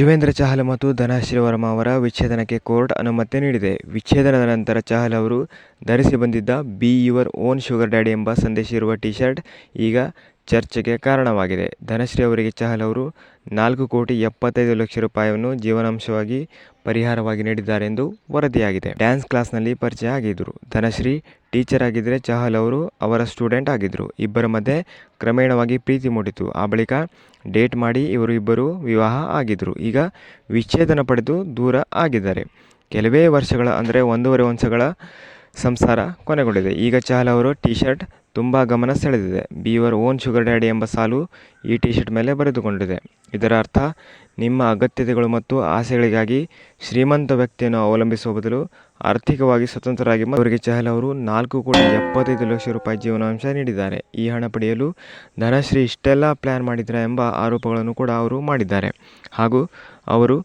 ಯಜುವೇಂದ್ರ ಚಹಲ್ ಮತ್ತು ಧನಶ್ರೀ ವರ್ಮ ಅವರ ವಿಚ್ಛೇದನಕ್ಕೆ ಕೋರ್ಟ್ ಅನುಮತಿ ನೀಡಿದೆ. ವಿಚ್ಛೇದನದ ನಂತರ ಚಹಲ್ ಅವರು ಧರಿಸಿ ಬಂದಿದ್ದ "be your own sugar daddy' ಎಂಬ ಸಂದೇಶ ಇರುವ ಟೀ-ಶರ್ಟ್ ಈಗ ಚರ್ಚೆಗೆ ಕಾರಣವಾಗಿದೆ. ಧನಶ್ರೀ ಅವರಿಗೆ ಚಹಲ್ ಅವರು ನಾಲ್ಕು ಕೋಟಿ ಎಪ್ಪತ್ತೈದು ಲಕ್ಷ ರೂಪಾಯಿಯನ್ನು ಜೀವನಾಂಶವಾಗಿ ಪರಿಹಾರವಾಗಿ ನೀಡಿದ್ದಾರೆ ಎಂದು ವರದಿಯಾಗಿದೆ. ಡ್ಯಾನ್ಸ್ ಕ್ಲಾಸ್ನಲ್ಲಿ ಪರಿಚಯ ಆಗಿದ್ದರು ಧನಶ್ರೀ ಟೀಚರ್ ಆಗಿದ್ದರೆ ಚಹಲ್ ಅವರು ಅವರ ಸ್ಟೂಡೆಂಟ್ ಆಗಿದ್ದರು ಇಬ್ಬರ ಮಧ್ಯೆ ಕ್ರಮೇಣವಾಗಿ ಪ್ರೀತಿ ಮೂಡಿತು. ಆ ಬಳಿಕ ಡೇಟ್ ಮಾಡಿ ಇವರು ಇಬ್ಬರು ವಿವಾಹ ಆಗಿದ್ದರು ಈಗ ವಿಚ್ಛೇದನ ಪಡೆದು ದೂರ ಆಗಿದ್ದಾರೆ. ಕೆಲವೇ ವರ್ಷಗಳ ಅಂದರೆ ಒಂದೂವರೆ ವರ್ಷಗಳ ಸಂಸಾರ ಕೊನೆಗೊಂಡಿದೆ. ಈಗ ಚಹಲ್ ಅವರು ಟೀ-ಶರ್ಟ್ ತುಂಬಾ ಗಮನ ಸೆಳೆದಿದೆ. "Be your own sugar daddy' ಎಂಬ ಸಾಲು ಈ ಟಿ ಶರ್ಟ್ ಮೇಲೆ ಬರೆದುಕೊಂಡಿದೆ. ಇದರ ಅರ್ಥ ನಿಮ್ಮ ಅಗತ್ಯತೆಗಳು ಮತ್ತು ಆಸೆಗಳಿಗಾಗಿ ಶ್ರೀಮಂತ ವ್ಯಕ್ತಿಯನ್ನು ಅವಲಂಬಿಸುವ ಬದಲು ಆರ್ಥಿಕವಾಗಿ ಸ್ವತಂತ್ರರಾಗಿ ಅವರಿಗೆ ಚಹಲ್ ಅವರು ನಾಲ್ಕು ಕೋಟಿ ಎಪ್ಪತ್ತೈದು ಲಕ್ಷ ರೂಪಾಯಿ ಜೀವನಾಂಶ ನೀಡಿದ್ದಾರೆ. ಈ ಹಣ ಪಡೆಯಲು ಧನಶ್ರೀ ಇಷ್ಟೆಲ್ಲ ಪ್ಲ್ಯಾನ್ ಮಾಡಿದ್ರ ಎಂಬ ಆರೋಪಗಳನ್ನು ಕೂಡ ಅವರು ಮಾಡಿದ್ದಾರೆ. ಹಾಗೂ ಅವರು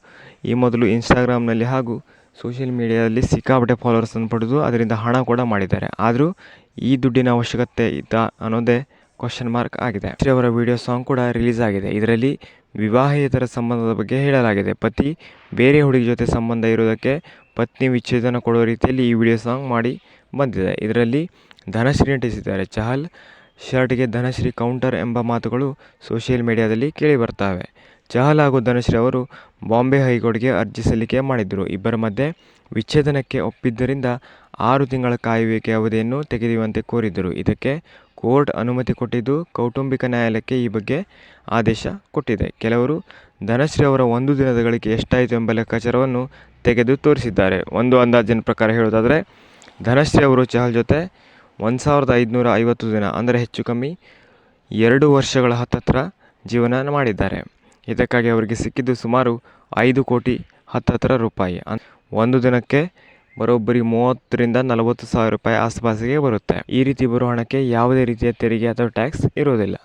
ಈ ಮೊದಲು ಇನ್ಸ್ಟಾಗ್ರಾಮ್ನಲ್ಲಿ ಹಾಗೂ ಸೋಶಿಯಲ್ ಮೀಡಿಯಾದಲ್ಲಿ ಸಿಕ್ಕಾಪಟ್ಟೆ ಫಾಲೋವರ್ಸನ್ನು ಪಡೆದು ಅದರಿಂದ ಹಣ ಕೂಡ ಮಾಡಿದ್ದಾರೆ. ಆದರೂ ಈ ದುಡ್ಡಿನ ಅವಶ್ಯಕತೆ ಇದ್ದ ಅನ್ನೋದೇ ಕ್ವಶನ್ ಮಾರ್ಕ್ ಆಗಿದೆ. ಶ್ರೀ ಅವರ ವಿಡಿಯೋ ಸಾಂಗ್ ಕೂಡ ರಿಲೀಸ್ ಆಗಿದೆ. ಇದರಲ್ಲಿ ವಿವಾಹೇತರ ಸಂಬಂಧದ ಬಗ್ಗೆ ಹೇಳಲಾಗಿದೆ. ಪತಿ ಬೇರೆ ಹುಡುಗಿ ಜೊತೆ ಸಂಬಂಧ ಇರೋದಕ್ಕೆ ಪತ್ನಿ ವಿಚ್ಛೇದನ ಕೊಡೋ ರೀತಿಯಲ್ಲಿ ಈ ವಿಡಿಯೋ ಸಾಂಗ್ ಮಾಡಿ ಬಂದಿದೆ. ಇದರಲ್ಲಿ ಧನಶ್ರೀ ನಟಿಸಿದ್ದಾರೆ. ಚಹಲ್, ಶರ್ಟ್ಗೆ ಧನಶ್ರೀ ಕೌಂಟರ್ ಎಂಬ ಮಾತುಗಳು ಸೋಷಿಯಲ್ ಮೀಡಿಯಾದಲ್ಲಿ ಕೇಳಿಬರ್ತಾವೆ. ಚಹಲ್ ಹಾಗೂ ಧನಶ್ರೀ ಅವರು ಬಾಂಬೆ ಹೈಕೋರ್ಟ್ಗೆ ಅರ್ಜಿ ಸಲ್ಲಿಕೆ ಮಾಡಿದ್ದರು ಇಬ್ಬರ ಮಧ್ಯೆ ವಿಚ್ಛೇದನಕ್ಕೆ ಒಪ್ಪಿದ್ದರಿಂದ ಆರು ತಿಂಗಳ ಕಾಯುವಿಕೆ ಅವಧಿಯನ್ನು ತೆಗೆಯುವಂತೆ ಕೋರಿದ್ದರು. ಇದಕ್ಕೆ ಕೋರ್ಟ್ ಅನುಮತಿ ಕೊಟ್ಟಿದ್ದು, ಕೌಟುಂಬಿಕ ನ್ಯಾಯಾಲಯಕ್ಕೆ ಈ ಬಗ್ಗೆ ಆದೇಶ ಕೊಟ್ಟಿದೆ. ಕೆಲವರು ಧನಶ್ರೀ ಅವರ ಒಂದು ದಿನದ ಗಳಿಕೆ ಎಷ್ಟಾಯಿತು ಎಂಬ ಲೆಕ್ಕಾಚಾರವನ್ನು ತೆಗೆದು ತೋರಿಸಿದ್ದಾರೆ. ಒಂದು ಅಂದಾಜಿನ ಪ್ರಕಾರ ಹೇಳುವುದಾದರೆ ಧನಶ್ರೀ ಅವರು ಚಹಲ್ ಜೊತೆ ಒಂದು ಸಾವಿರದ ಐದುನೂರ ಐವತ್ತು ದಿನ ಅಂದರೆ ಹೆಚ್ಚು ಕಮ್ಮಿ ಎರಡು ವರ್ಷಗಳ ಹತ್ತತ್ರ ಜೀವನ ಮಾಡಿದ್ದಾರೆ. ಇದಕ್ಕಾಗಿ ಅವರಿಗೆ ಸಿಕ್ಕಿದ್ದು ಸುಮಾರು ಐದು ಕೋಟಿ ಹತ್ತತ್ರ ರೂಪಾಯಿ. ಒಂದು ದಿನಕ್ಕೆ ಬರೋಬ್ಬರಿ ಮೂವತ್ತರಿಂದ ನಲವತ್ತು ಸಾವಿರ ರೂಪಾಯಿ ಆಸುಪಾಸಿಗೆ ಬರುತ್ತೆ. ಈ ರೀತಿ ಬರುವ ಹಣಕ್ಕೆ ಯಾವುದೇ ರೀತಿಯ ತೆರಿಗೆ ಅಥವಾ ಟ್ಯಾಕ್ಸ್ ಇರೋದಿಲ್ಲ.